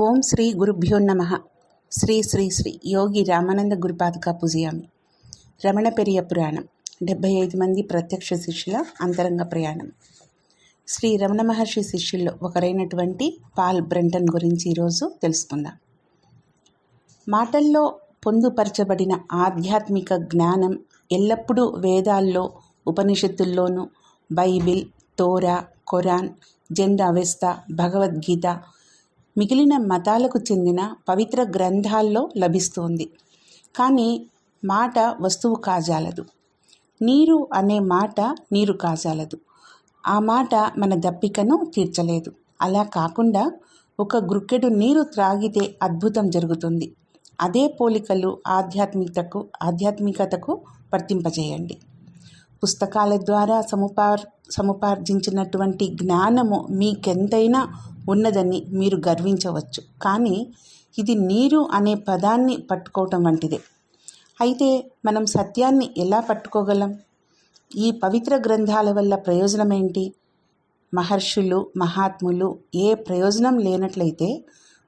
ఓం శ్రీ గురుభ్యో నమ. శ్రీ శ్రీ శ్రీ యోగి రామానంద గురుపాదుక పూజయామి. రమణ పెరియ పురాణం. డెబ్భై ఐదు మంది ప్రత్యక్ష శిష్యుల అంతరంగ ప్రయాణం. శ్రీ రమణ మహర్షి శిష్యుల్లో ఒకరైనటువంటి పాల్ బ్రంటన్ గురించి ఈరోజు తెలుసుకుందాం. మాటల్లో పొందుపరచబడిన ఆధ్యాత్మిక జ్ఞానం ఎల్లప్పుడూ వేదాల్లో ఉపనిషత్తుల్లోనూ బైబిల్ తోరా ఖురాన్ జెండా అవెస్త భగవద్గీత మిగిలిన మతాలకు చెందిన పవిత్ర గ్రంథాల్లో లభిస్తుంది. కానీ మాట వస్తువు కాజాలదు. నీరు అనే మాట నీరు కాజాలదు. ఆ మాట మన దప్పికను తీర్చలేదు. అలా కాకుండా ఒక గ్రుక్కెడు నీరు త్రాగితే అద్భుతం జరుగుతుంది. అదే పోలికలు ఆధ్యాత్మికతకు ఆధ్యాత్మికతకు వర్తింపజేయండి. పుస్తకాల ద్వారా సముపార్ సముపార్జించినటువంటి జ్ఞానము మీకెంతైనా ఉన్నదని మీరు గర్వించవచ్చు. కానీ ఇది నీరు అనే పదాన్ని పట్టుకోవటం వంటిదే. అయితే మనం సత్యాన్ని ఎలా పట్టుకోగలం? ఈ పవిత్ర గ్రంథాల వల్ల ప్రయోజనం ఏంటి మహర్షులు మహాత్ములు ఏ ప్రయోజనం లేనట్లయితే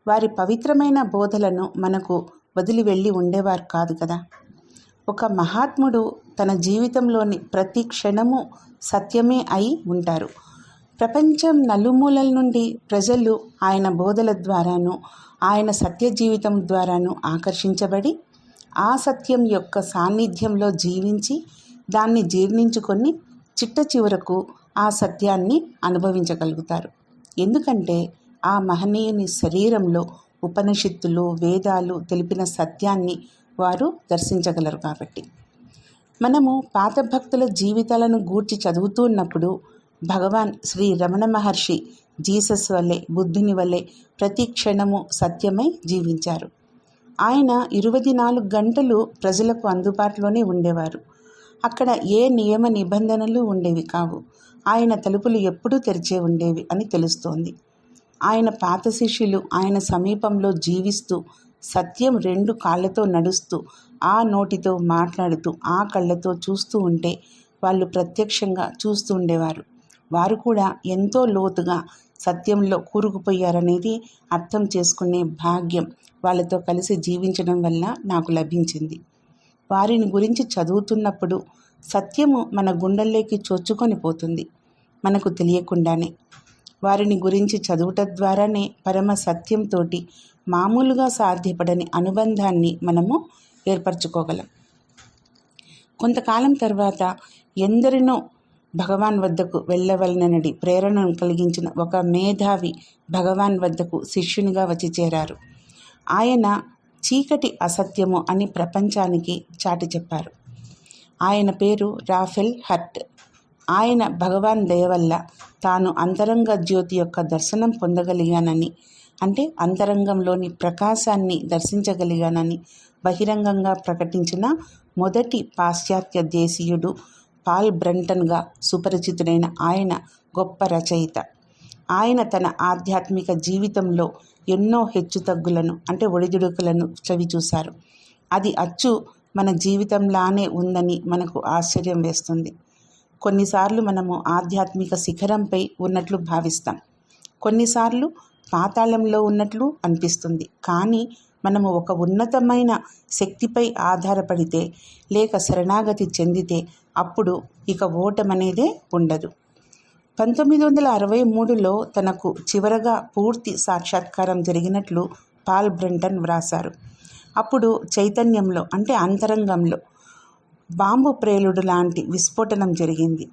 వారి పవిత్రమైన బోధలను మనకు వదిలి వెళ్ళి ఉండేవారు కాదు కదా. ఒక మహాత్ముడు తన జీవితంలోని ప్రతి క్షణము సత్యమే అయి ఉంటారు. ప్రపంచం నలుమూలల నుండి ప్రజలు ఆయన బోధల ద్వారాను ఆయన సత్య జీవితం ద్వారాను ఆకర్షించబడి ఆ సత్యం యొక్క సాన్నిధ్యంలో జీవించి దాన్ని జీర్ణించుకొని చిట్ట చివరకు ఆ సత్యాన్ని అనుభవించగలుగుతారు. ఎందుకంటే ఆ మహనీయుని శరీరంలో ఉపనిషత్తులు వేదాలు తెలిపిన సత్యాన్ని వారు దర్శించగలరు కాబట్టి. మనము పాత భక్తుల జీవితాలను గూర్చి చదువుతున్నప్పుడు భగవాన్ శ్రీ రమణ మహర్షి జీసస్ వల్లే బుద్ధుని వల్లే ప్రతి క్షణము సత్యమై జీవించారు. ఆయన ఇరవై నాలుగు గంటలు ప్రజలకు అందుబాటులోనే ఉండేవారు. అక్కడ ఏ నియమ నిబంధనలు ఉండేవి కావు. ఆయన తలుపులు ఎప్పుడూ తెరిచే ఉండేవి అని తెలుస్తోంది. ఆయన పాత శిష్యులు ఆయన సమీపంలో జీవిస్తూ సత్యం రెండు కాళ్ళతో నడుస్తూ ఆ నోటితో మాట్లాడుతూ ఆ కళ్ళతో చూస్తూ ఉంటే వాళ్ళు ప్రత్యక్షంగా చూస్తూ ఉండేవారు. వారు కూడా ఎంతో లోతుగా సత్యంలో కూరుకుపోయారనేది అర్థం చేసుకునే భాగ్యం వాళ్ళతో కలిసి జీవించడం వల్ల నాకు లభించింది. వారిని గురించి చదువుతున్నప్పుడు సత్యము మన గుండెల్లోకి చొచ్చుకొని పోతుంది మనకు తెలియకుండానే. వారిని గురించి చదువుట ద్వారానే పరమ సత్యంతో మామూలుగా సాధ్యపడని అనుబంధాన్ని మనము ఏర్పరచుకోగలం. కొంతకాలం తర్వాత ఎందరినో భగవాన్ వద్దకు వెళ్ళవలనని ప్రేరణను కలిగించిన ఒక మేధావి భగవాన్ వద్దకు శిష్యునిగా వచ్చి చేరారు. ఆయన చీకటి అసత్యము అని ప్రపంచానికి చాటి చెప్పారు. ఆయన పేరు రాఫెల్ హర్ట్. ఆయన భగవాన్ దయ వల్ల తాను అంతరంగ జ్యోతి యొక్క దర్శనం పొందగలిగానని అంటే అంతరంగంలోని ప్రకాశాన్ని దర్శించగలిగానని బహిరంగంగా ప్రకటించిన మొదటి పాశ్చాత్య దేశీయుడు పాల్ బ్రంటన్గా సుపరిచితుడైన ఆయన గొప్ప రచయిత. ఆయన తన ఆధ్యాత్మిక జీవితంలో ఎన్నో హెచ్చుతగ్గులను అంటే ఒడిదుడుకులను చవి చూశారు అది అచ్చు మన జీవితంలానే ఉందని మనకు ఆశ్చర్యం వేస్తుంది. కొన్నిసార్లు మనము ఆధ్యాత్మిక శిఖరంపై ఉన్నట్లు భావిస్తాం. కొన్నిసార్లు పాతాళంలో ఉన్నట్లు అనిపిస్తుంది. కానీ మనము ఒక ఉన్నతమైన శక్తిపై ఆధారపడితే లేక శరణాగతి చెందితే అప్పుడు ఇక ఓటమనేదే ఉండదు. పంతొమ్మిది వందల అరవై మూడులో తనకు చివరగా పూర్తి సాక్షాత్కారం జరిగినట్లు పాల్ బ్రంటన్ వ్రాసారు అప్పుడు చైతన్యంలో అంటే అంతరంగంలో బాంబు ప్రేలుడు లాంటి విస్ఫోటనం జరిగింది.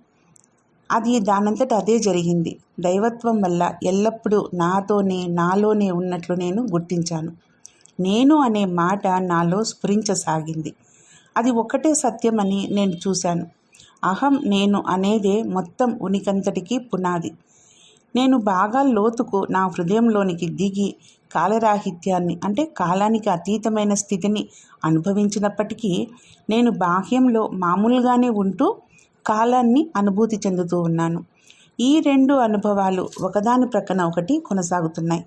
అది దానంతట అదే జరిగింది. దైవత్వం వల్ల ఎల్లప్పుడూ నాతోనే నాలోనే ఉన్నట్లు నేను గుర్తించాను. నేను అనే మాట నాలో స్ఫురించసాగింది. అది ఒక్కటే సత్యమని నేను చూశాను. అహం నేను అనేదే మొత్తం ఉనికంతటికి పునాది. నేను బాగా లోతుకు నా హృదయంలోనికి దిగి కాలరాహిత్యాన్ని అంటే కాలానికి అతీతమైన స్థితిని అనుభవించినప్పటికీ నేను బాహ్యంలో మామూలుగానే ఉంటూ కాలాన్ని అనుభూతి చెందుతూ ఉన్నాను. ఈ రెండు అనుభవాలు ఒకదాని ప్రక్కన ఒకటి కొనసాగుతున్నాయి.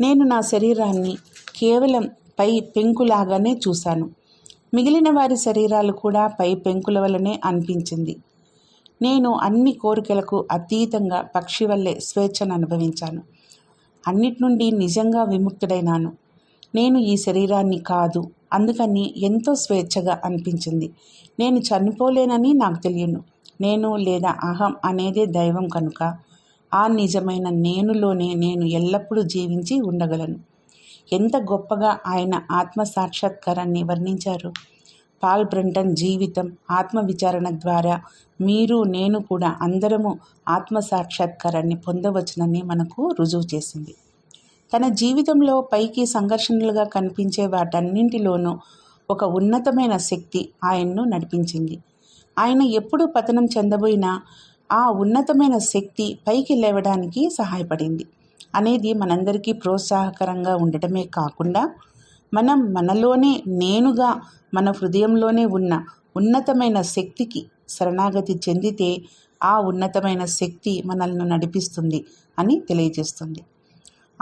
నేను నా శరీరాన్ని కేవలం పై పెంకులాగానే చూశాను. మిగిలిన వారి శరీరాలు కూడా పై పెంకుల వలనే అనిపించింది. నేను అన్ని కోరికలకు అతీతంగా పక్షి వల్లే స్వేచ్ఛను అనుభవించాను. అన్నిటి నుండి నిజంగా విముక్తుడైనాను. నేను ఈ శరీరాన్ని కాదు అందుకని ఎంతో స్వేచ్ఛగా అనిపించింది. నేను చనిపోలేనని నాకు తెలియను. నేను లేదా అహం అనేదే దైవం కనుక. ఆ నిజమైన నేనులోనే నేను ఎల్లప్పుడూ జీవించి ఉండగలను. ఎంత గొప్పగా ఆయన ఆత్మ సాక్షాత్కారాన్ని వర్ణించారు. పాల్ బ్రంటన్ జీవితం ఆత్మ విచారణ ద్వారా మీరు నేను కూడా అందరము ఆత్మ సాక్షాత్కారాన్ని పొందవచ్చునని మనకు రుజువు చేసింది. తన జీవితంలో పైకి సంఘర్షణలుగా కనిపించే వాటన్నింటిలోనూ ఒక ఉన్నతమైన శక్తి ఆయన్ను నడిపించింది. ఆయన ఎప్పుడు పతనం చెందబోయినా ఆ ఉన్నతమైన శక్తి పైకి లేవడానికి సహాయపడింది. అనేది మనందరికీ ప్రోత్సాహకరంగా ఉండటమే కాకుండా మనం మనలోనే నేనుగా మన హృదయంలోనే ఉన్న ఉన్నతమైన శక్తికి శరణాగతి చెందితే ఆ ఉన్నతమైన శక్తి మనల్ని నడిపిస్తుంది అని తెలియజేస్తుంది.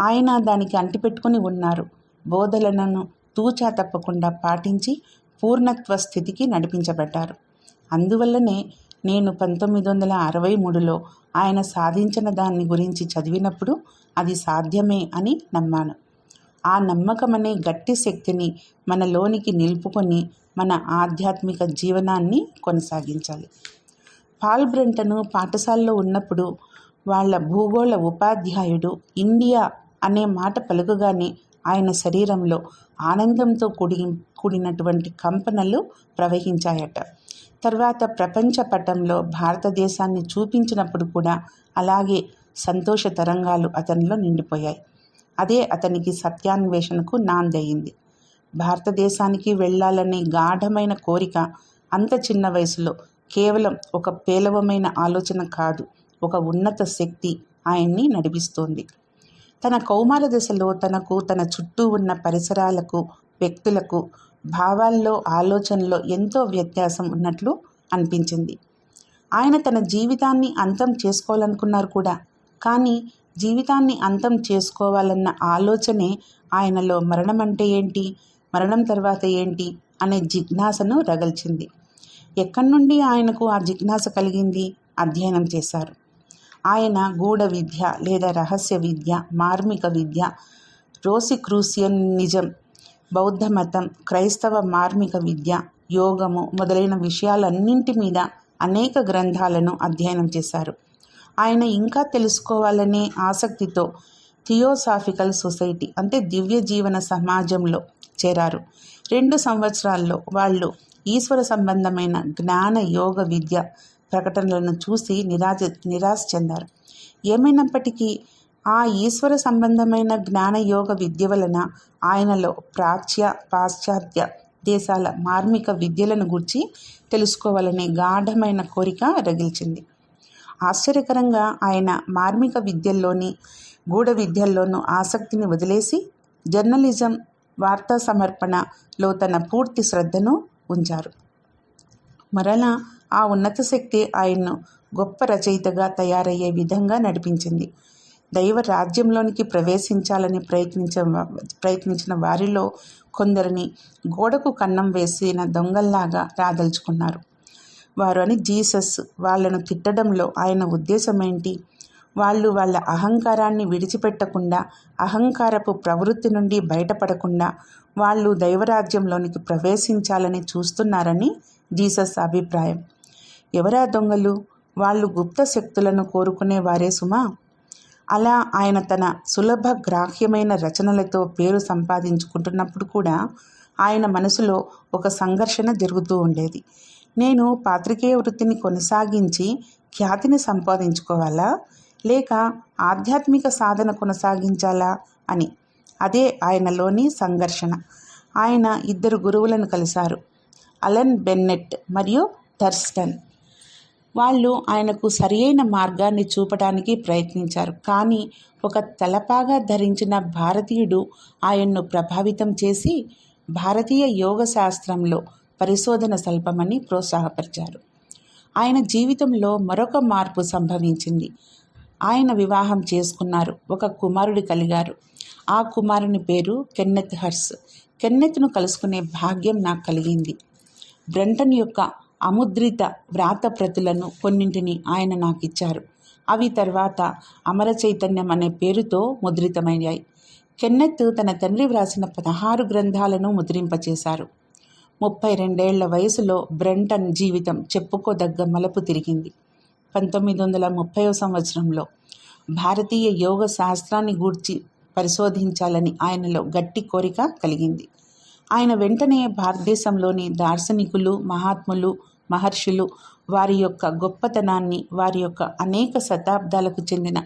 ఆయన దానికి అంటిపెట్టుకుని ఉన్నారు. బోధలను తూచా తప్పకుండా పాటించి పూర్ణత్వ స్థితికి నడిపించబడ్డారు. అందువల్లనే నేను పంతొమ్మిది వందల అరవై మూడులో ఆయన సాధించిన దాన్ని గురించి చదివినప్పుడు అది సాధ్యమే అని నమ్మాను. ఆ నమ్మకం అనే గట్టి శక్తిని మనలోనికి నిలుపుకొని మన ఆధ్యాత్మిక జీవనాన్ని కొనసాగించాలి. పాల్ బ్రంటను పాఠశాలలో ఉన్నప్పుడు వాళ్ళ భూగోళ ఉపాధ్యాయుడు ఇండియా అనే మాట పలుకగానే ఆయన శరీరంలో ఆనందంతో కూడి కూడినటువంటి కంపనలు ప్రవహించాయట. తర్వాత ప్రపంచ పటంలో భారతదేశాన్ని చూపించినప్పుడు కూడా అలాగే సంతోష తరంగాలు అతనిలో నిండిపోయాయి. అదే అతనికి సత్యాన్వేషణకు నాందయింది. భారతదేశానికి వెళ్ళాలనే గాఢమైన కోరిక అంత చిన్న వయసులో కేవలం ఒక పేలవమైన ఆలోచన కాదు ఒక ఉన్నత శక్తి ఆయన్ని నడిపిస్తోంది. తన కౌమార దశలో తనకు తన చుట్టూ ఉన్న పరిసరాలకు వ్యక్తులకు భావాల్లో ఆలోచనలో ఎంతో వ్యత్యాసం ఉన్నట్లు అనిపించింది. ఆయన తన జీవితాన్ని అంతం చేసుకోవాలనుకున్నారు కూడా. కానీ జీవితాన్ని అంతం చేసుకోవాలన్న ఆలోచనే ఆయనలో మరణం అంటే ఏంటి? మరణం తర్వాత ఏంటి? అనే జిజ్ఞాసను రగల్చింది. ఎక్కడి నుండి ఆయనకు ఆ జిజ్ఞాస కలిగింది? అధ్యయనం చేశారు. ఆయన గూఢ విద్య లేదా రహస్య విద్య మార్మిక విద్య రోసిక్రూసియనిజం బౌద్ధ మతం క్రైస్తవ మార్మిక విద్య యోగము మొదలైన విషయాలన్నింటి మీద అనేక గ్రంథాలను అధ్యయనం చేశారు. ఆయన ఇంకా తెలుసుకోవాలనే ఆసక్తితో థియోసాఫికల్ సొసైటీ అంటే దివ్య జీవన సమాజంలో చేరారు. రెండు సంవత్సరాల్లో వాళ్ళు ఈశ్వర సంబంధమైన జ్ఞాన యోగ విద్య ప్రకటనలను చూసి నిరాశ నిరాశ చెందారు. ఏమైనప్పటికీ ఆ ఈశ్వర సంబంధమైన జ్ఞానయోగ విద్య వలన ఆయనలో ప్రాచ్య పాశ్చాత్య దేశాల మార్మిక విద్యలను గురించి తెలుసుకోవాలనే గాఢమైన కోరిక రగిల్చింది. ఆశ్చర్యకరంగా ఆయన మార్మిక విద్యల్లోని గూఢ విద్యల్లోనూ ఆసక్తిని వదిలేసి జర్నలిజం వార్తా సమర్పణలో తన పూర్తి శ్రద్ధను ఉంచారు. మరలా ఆ ఉన్నత శక్తి ఆయన్ను గొప్ప రచయితగా తయారయ్యే విధంగా నడిపించింది. దైవ రాజ్యంలోనికి ప్రవేశించాలని ప్రయత్నించ ప్రయత్నించిన వారిలో కొందరిని గోడకు కన్నం వేసిన దొంగల్లాగా రాదలుచుకున్నారు. వారు అని జీసస్ వాళ్ళను తిట్టడంలో ఆయన ఉద్దేశం ఏంటి వాళ్ళు వాళ్ళ అహంకారాన్ని విడిచిపెట్టకుండా అహంకారపు ప్రవృత్తి నుండి బయటపడకుండా వాళ్ళు దైవరాజ్యంలోనికి ప్రవేశించాలని చూస్తున్నారని జీసస్ అభిప్రాయం. ఎవరా దొంగలు? వాళ్ళు గుప్త శక్తులను కోరుకునే వారే సుమా? అలా ఆయన తన సులభ గ్రాహ్యమైన రచనలతో పేరు సంపాదించుకుంటున్నప్పుడు కూడా ఆయన మనసులో ఒక సంఘర్షణ జరుగుతూ ఉండేది. నేను పాత్రికేయ వృత్తిని కొనసాగించి ఖ్యాతిని సంపాదించుకోవాలా? లేక ఆధ్యాత్మిక సాధన కొనసాగించాలా? అని. అదే ఆయనలోని సంఘర్షణ. ఆయన ఇద్దరు గురువులను కలిశారు. అలన్ బెన్నెట్ మరియు థర్స్టన్. వాళ్ళు ఆయనకు సరియైన మార్గాన్ని చూపడానికి ప్రయత్నించారు. కానీ ఒక తలపాగా ధరించిన భారతీయుడు ఆయన్ను ప్రభావితం చేసి భారతీయ యోగ శాస్త్రంలో పరిశోధన సల్పమని ప్రోత్సాహపరిచారు. ఆయన జీవితంలో మరొక మార్పు సంభవించింది. ఆయన వివాహం చేసుకున్నారు. ఒక కుమారుడు కలిగారు. ఆ కుమారుని పేరు కెన్నెత్ హర్స్. కెన్నెత్ను కలుసుకునే భాగ్యం నాకు కలిగింది. బ్రంటన్ యొక్క అముద్రిత వ్రాతప్రతులను కొన్నింటిని ఆయన నాకు ఇచ్చారు అవి తర్వాత అమర చైతన్యం అనే పేరుతో ముద్రితమయ్యాయి. కెన్నెత్ తన తండ్రి వ్రాసిన పదహారు గ్రంథాలను ముద్రింపచేశారు. ముప్పై రెండేళ్ళ వయసులో బ్రెంటన్ జీవితం చెప్పుకోదగ్గ మలుపు తిరిగింది. పంతొమ్మిది వందల ముప్పై సంవత్సరంలో భారతీయ యోగ శాస్త్రాన్ని గూర్చి పరిశోధించాలని ఆయనలో గట్టి కోరిక కలిగింది. ఆయన వెంటనే భారతదేశంలోని దార్శనికులు మహాత్ములు మహర్షులు వారి యొక్క గొప్పతనాన్ని వారి యొక్క అనేక శతాబ్దాలకు చెందిన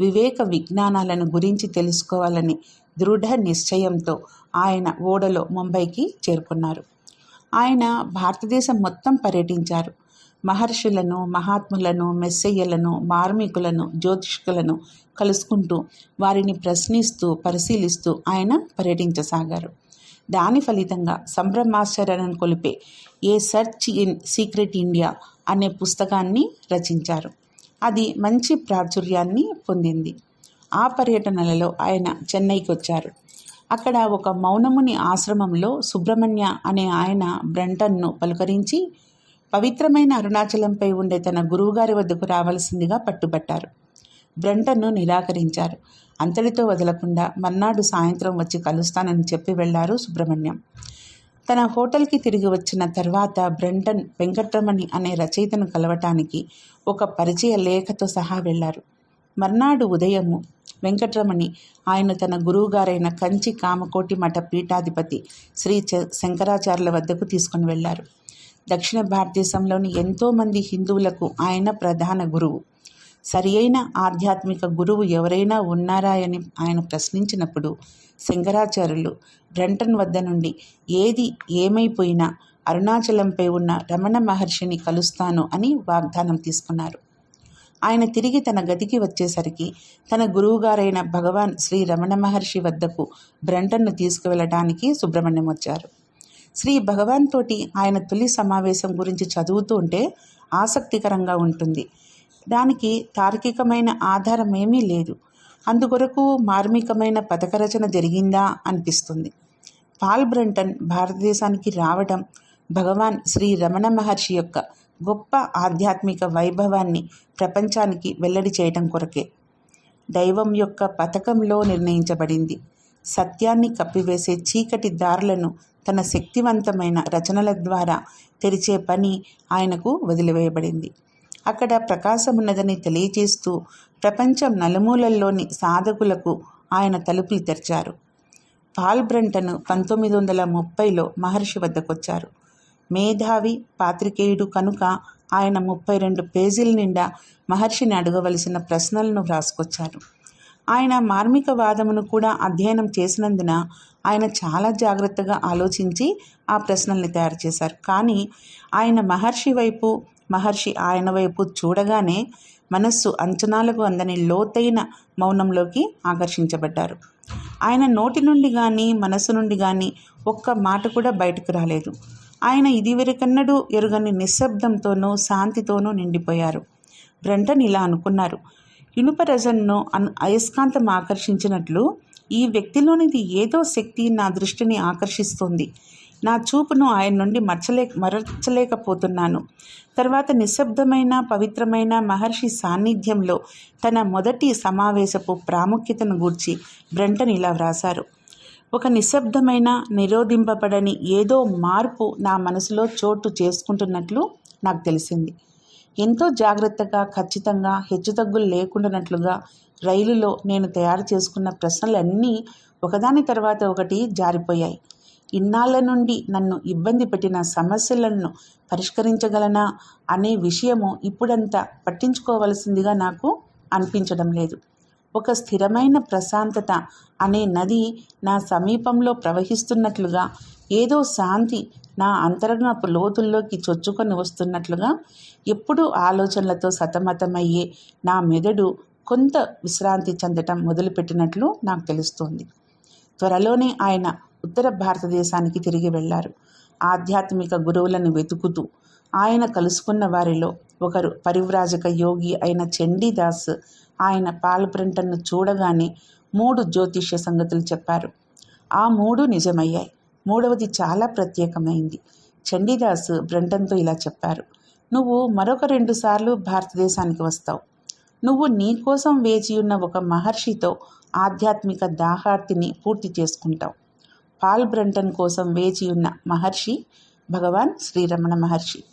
వివేక విజ్ఞానాలను గురించి తెలుసుకోవాలని దృఢ నిశ్చయంతో ఆయన ఓడలో ముంబైకి చేరుకున్నారు. ఆయన భారతదేశం మొత్తం పర్యటించారు. మహర్షులను మహాత్ములను మెస్సయ్యలను మార్మికులను జ్యోతిష్కులను కలుసుకుంటూ వారిని ప్రశ్నిస్తూ పరిశీలిస్తూ ఆయన పర్యటించసాగారు. దాని ఫలితంగా సంభ్రమాశ్చర్యాలను కొలిపే A search in secret India అనే పుస్తకాన్ని రచించారు. అది మంచి ప్రాచుర్యాన్ని పొందింది. ఆ పర్యటనలలో ఆయన చెన్నైకి వచ్చారు. అక్కడ ఒక మౌనముని ఆశ్రమంలో సుబ్రహ్మణ్య అనే ఆయన బ్రంటన్ను పలుకరించి పవిత్రమైన అరుణాచలంపై ఉండే తన గురువుగారి వద్దకు రావాల్సిందిగా పట్టుబట్టారు. బ్రంటన్ను నిరాకరించారు. అంతటితో వదలకుండా మర్నాడు సాయంత్రం వచ్చి కలుస్తానని చెప్పి వెళ్ళారు సుబ్రహ్మణ్యం. తన హోటల్కి తిరిగి వచ్చిన తర్వాత బ్రెంటన్ వెంకట్రమణి అనే రచయితను కలవటానికి ఒక పరిచయ లేఖతో సహా వెళ్ళారు. మర్నాడు ఉదయము వెంకట్రమణి ఆయన తన గురువుగారైన కంచి కామకోటి మఠ పీఠాధిపతి శ్రీ చ- శంకరాచార్యుల వద్దకు తీసుకుని వెళ్ళారు. దక్షిణ భారతదేశంలోని ఎంతోమంది హిందువులకు ఆయన ప్రధాన గురువు. సరి అయిన ఆధ్యాత్మిక గురువు ఎవరైనా ఉన్నారా అని ఆయన ప్రశ్నించినప్పుడు శంకరాచార్యులు బ్రంటన్ వద్ద నుండి ఏది ఏమైపోయినా అరుణాచలంపై ఉన్న రమణ మహర్షిని కలుస్తాను అని వాగ్దానం తీసుకున్నారు. ఆయన తిరిగి తన గదికి వచ్చేసరికి తన గురువుగారైన భగవాన్ శ్రీ రమణ మహర్షి వద్దకు బ్రంటన్ను తీసుకువెళ్ళడానికి సుబ్రహ్మణ్యం వచ్చారు. శ్రీ భగవాన్ తోటి ఆయన తొలి సమావేశం గురించి చదువుతూ ఉంటే ఆసక్తికరంగా ఉంటుంది. దానికి తార్కికమైన ఆధారం ఏమీ లేదు. అందుకొరకు మార్మికమైన పథకరచన జరిగిందా అనిపిస్తుంది. పాల్ బ్రంటన్ భారతదేశానికి రావడం భగవాన్ శ్రీ రమణ మహర్షి యొక్క గొప్ప ఆధ్యాత్మిక వైభవాన్ని ప్రపంచానికి వెల్లడి చేయటం కొరకే. దైవం యొక్క పథకంలో నిర్ణయించబడింది. సత్యాన్ని కప్పివేసే చీకటి దారులను తన శక్తివంతమైన రచనల ద్వారా తెరిచే పని ఆయనకు వదిలివేయబడింది. అక్కడ ప్రకాశమున్నదని తెలియజేస్తూ ప్రపంచం నలుమూలల్లోని సాధకులకు ఆయన తలుపులు తెరిచారు. పాల్ బ్రంటన్ పంతొమ్మిది వందల ముప్పైలో మహర్షి వద్దకొచ్చారు. మేధావి పాత్రికేయుడు కనుక ఆయన ముప్పై రెండు పేజీల నిండా మహర్షిని అడగవలసిన ప్రశ్నలను వ్రాసుకొచ్చారు. ఆయన మార్మిక వాదమును కూడా అధ్యయనం చేసినందున ఆయన చాలా జాగ్రత్తగా ఆలోచించి ఆ ప్రశ్నల్ని తయారు చేశారు కానీ ఆయన మహర్షి వైపు మహర్షి ఆయన వైపు చూడగానే మనస్సు అంచనాలకు అందని లోతైన మౌనంలోకి ఆకర్షించబడ్డారు. ఆయన నోటి నుండి కానీ మనసు నుండి కానీ ఒక్క మాట కూడా బయటకు రాలేదు. ఆయన ఇదివరకన్నడూ ఎరుగని నిశ్శబ్దంతోనూ శాంతితోనూ నిండిపోయారు. బ్రంటన్ ఇలా అనుకున్నారు ఇనుప రజన్ను అన్ అయస్కాంతం ఆకర్షించినట్లు ఈ వ్యక్తిలోనిది ఏదో శక్తి నా దృష్టిని ఆకర్షిస్తోంది. నా చూపును ఆయన నుండి మర్చలే మరచలేకపోతున్నాను. తర్వాత నిశ్శబ్దమైన పవిత్రమైన మహర్షి సాన్నిధ్యంలో తన మొదటి సమావేశపు ప్రాముఖ్యతను గూర్చి బ్రంటన్ ఇలా వ్రాశారు. ఒక నిశ్శబ్దమైన నిరోధింపబడని ఏదో మార్పు నా మనసులో చోటు చేసుకుంటున్నట్లు నాకు తెలిసింది. ఎంతో జాగ్రత్తగా ఖచ్చితంగా హెచ్చుతగ్గులు లేకుండానట్లుగా రైలులో నేను తయారు చేసుకున్న ప్రశ్నలన్నీ ఒకదాని తర్వాత ఒకటి జారిపోయాయి. ఇన్నాళ్ళ నుండి నన్ను ఇబ్బంది పెట్టిన సమస్యలను పరిష్కరించగలనా అనే విషయము ఇప్పుడంతా పట్టించుకోవలసిందిగా నాకు అనిపించడం లేదు. ఒక స్థిరమైన ప్రశాంతత అనే నది నా సమీపంలో ప్రవహిస్తున్నట్లుగా ఏదో శాంతి నా అంతరంగపు లోతుల్లోకి చొచ్చుకొని వస్తున్నట్లుగా ఎప్పుడూ ఆలోచనలతో సతమతమయ్యే నా మెదడు కొంత విశ్రాంతి చెందటం మొదలుపెట్టినట్లు నాకు తెలుస్తోంది. త్వరలోనే ఆయన ఉత్తర భారతదేశానికి తిరిగి వెళ్ళారు ఆధ్యాత్మిక గురువులను వెతుకుతూ ఆయన కలుసుకున్న వారిలో ఒకరు పరివ్రాజక యోగి అయిన చండీదాస్ ఆయన పాల్ప్రింటర్ను చూడగానే మూడు జ్యోతిష్య సంగతులు చెప్పారు. ఆ మూడు నిజమయ్యాయి. మూడవది చాలా ప్రత్యేకమైంది. చండీదాస్ బ్రంటన్తో ఇలా చెప్పారు. నువ్వు మరొక రెండు సార్లు భారతదేశానికి వస్తావు. నువ్వు నీ కోసం వేచియున్న ఒక మహర్షితో ఆధ్యాత్మిక దాహార్తిని పూర్తి చేసుకుంటావు. పాల్ బ్రంటన్ కోసం ఉన్న మహర్షి భగవాన్ శ్రీరమణ మహర్షి.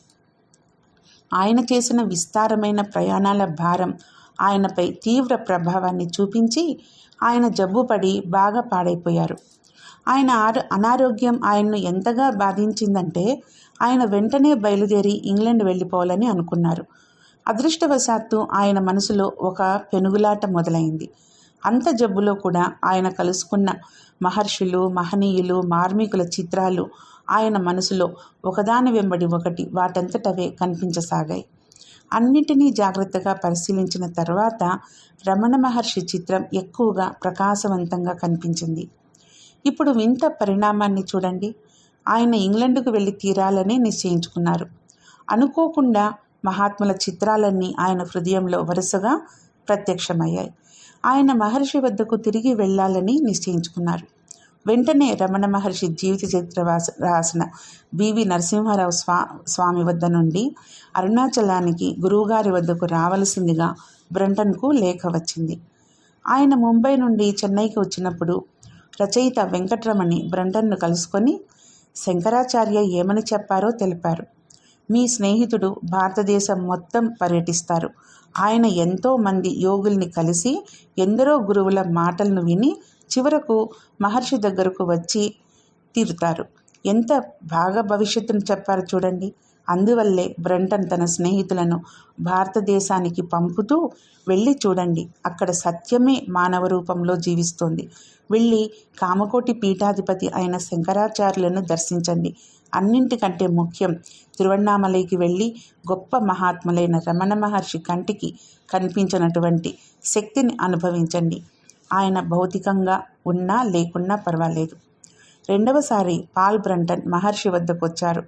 ఆయన చేసిన విస్తారమైన ప్రయాణాల భారం ఆయనపై తీవ్ర ప్రభావాన్ని చూపించి ఆయన జబ్బుపడి బాగా పాడైపోయారు. ఆయన అనారోగ్యం ఆయన్ను ఎంతగా బాధించిందంటే ఆయన వెంటనే బయలుదేరి ఇంగ్లాండ్ వెళ్ళిపోవాలని అనుకున్నారు. అదృష్టవశాత్తు ఆయన మనసులో ఒక పెనుగులాట మొదలైంది. అంత జబ్బులో కూడా ఆయన కలుసుకున్న మహర్షులు మహనీయులు మార్మికుల చిత్రాలు ఆయన మనసులో ఒకదాని వెంబడి ఒకటి వాటంతటవే కనిపించసాగాయి. అన్నిటినీ జాగ్రత్తగా పరిశీలించిన తర్వాత రమణ మహర్షి చిత్రం ఎక్కువగా ప్రకాశవంతంగా కనిపించింది. ఇప్పుడు వింత పరిణామాన్ని చూడండి. ఆయన ఇంగ్లండ్కు వెళ్ళి తీరాలని నిశ్చయించుకున్నారు. అనుకోకుండా మహాత్ముల చిత్రాలన్నీ ఆయన హృదయంలో వరుసగా ప్రత్యక్షమయ్యాయి. ఆయన మహర్షి వద్దకు తిరిగి వెళ్ళాలని నిశ్చయించుకున్నారు. వెంటనే రమణ మహర్షి జీవిత చరిత్ర రాసిన బివి నరసింహారావు స్వా స్వామి వద్ద నుండి అరుణాచలానికి గురువుగారి వద్దకు రావలసిందిగా బ్రంటన్కు లేఖ వచ్చింది. ఆయన ముంబై నుండి చెన్నైకి వచ్చినప్పుడు రచయిత వెంకట్రమణి బ్రంటన్ను కలుసుకొని శంకరాచార్య ఏమని చెప్పారో తెలిపారు. మీ స్నేహితుడు భారతదేశం మొత్తం పర్యటిస్తారు. ఆయన ఎంతో మంది యోగుల్ని కలిసి ఎందరో గురువుల మాటలను విని చివరకు మహర్షి దగ్గరకు వచ్చి తీరుతారు. ఎంత బాగా భవిష్యత్తును చెప్పారు చూడండి. అందువల్లే బ్రంటన్ తన స్నేహితులను భారతదేశానికి పంపుతూ వెళ్ళి చూడండి. అక్కడ సత్యమే మానవ రూపంలో జీవిస్తోంది. వెళ్ళి కామకోటి పీఠాధిపతి అయిన శంకరాచార్యులను దర్శించండి. అన్నింటికంటే ముఖ్యం తిరువణ్ణామలైకి వెళ్ళి గొప్ప మహాత్ములైన రమణ మహర్షి కంటికి కనిపించినటువంటి శక్తిని అనుభవించండి. ఆయన భౌతికంగా ఉన్నా లేకున్నా పర్వాలేదు. రెండవసారి పాల్ బ్రంటన్ మహర్షి వద్దకు వచ్చారు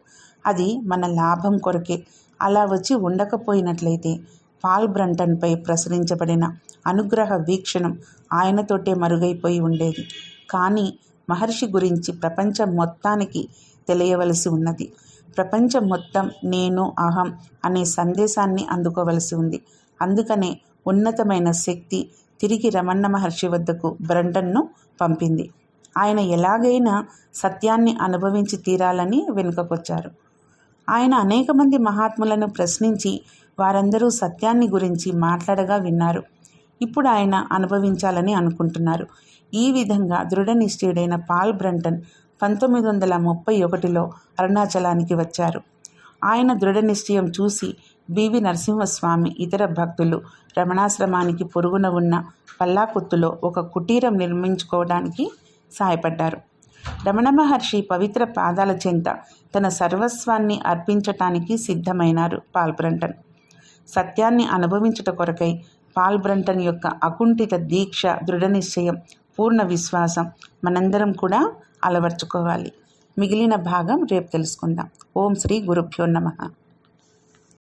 అది మన లాభం కొరకే. అలా వచ్చి ఉండకపోయినట్లయితే పాల్ బ్రంటన్పై ప్రసరించబడిన అనుగ్రహ వీక్షణం ఆయనతోటే మరుగైపోయి ఉండేది. కానీ మహర్షి గురించి ప్రపంచం మొత్తానికి తెలియవలసి ఉన్నది. ప్రపంచం మొత్తం నేను అహం అనే సందేశాన్ని అందుకోవలసి ఉంది. అందుకనే ఉన్నతమైన శక్తి తిరిగి రమణ మహర్షి వద్దకు బ్రంటన్ను పంపింది. ఆయన ఎలాగైనా సత్యాన్ని అనుభవించి తీరాలని వెనుకకొచ్చారు. ఆయన అనేక మంది మహాత్ములను ప్రశ్నించి వారందరూ సత్యాన్ని గురించి మాట్లాడగా విన్నారు. ఇప్పుడు ఆయన అనుభవించాలని అనుకుంటున్నారు. ఈ విధంగా దృఢ నిశ్చయుడైన పాల్ బ్రంటన్ పంతొమ్మిది వందల ముప్పై ఒకటిలో అరుణాచలానికి వచ్చారు. ఆయన దృఢ నిశ్చయం చూసి బివి నరసింహస్వామి ఇతర భక్తులు రమణాశ్రమానికి పొరుగున ఉన్న పల్లాకుత్తులో ఒక కుటీరం నిర్మించుకోవడానికి సహాయపడ్డారు. రమణ మహర్షి పవిత్ర పాదాల చెంత తన సర్వస్వాన్ని అర్పించటానికి సిద్ధమైనారు పాల్బ్రంటన్ సత్యాన్ని అనుభవించుట కొరకై పాల్బ్రంటన్ యొక్క అకుంఠిత దీక్ష దృఢ నిశ్చయం పూర్ణ విశ్వాసం మనందరం కూడా అలవర్చుకోవాలి. మిగిలిన భాగం రేపు తెలుసుకుందాం. ఓం శ్రీ గురుభ్యో నమః.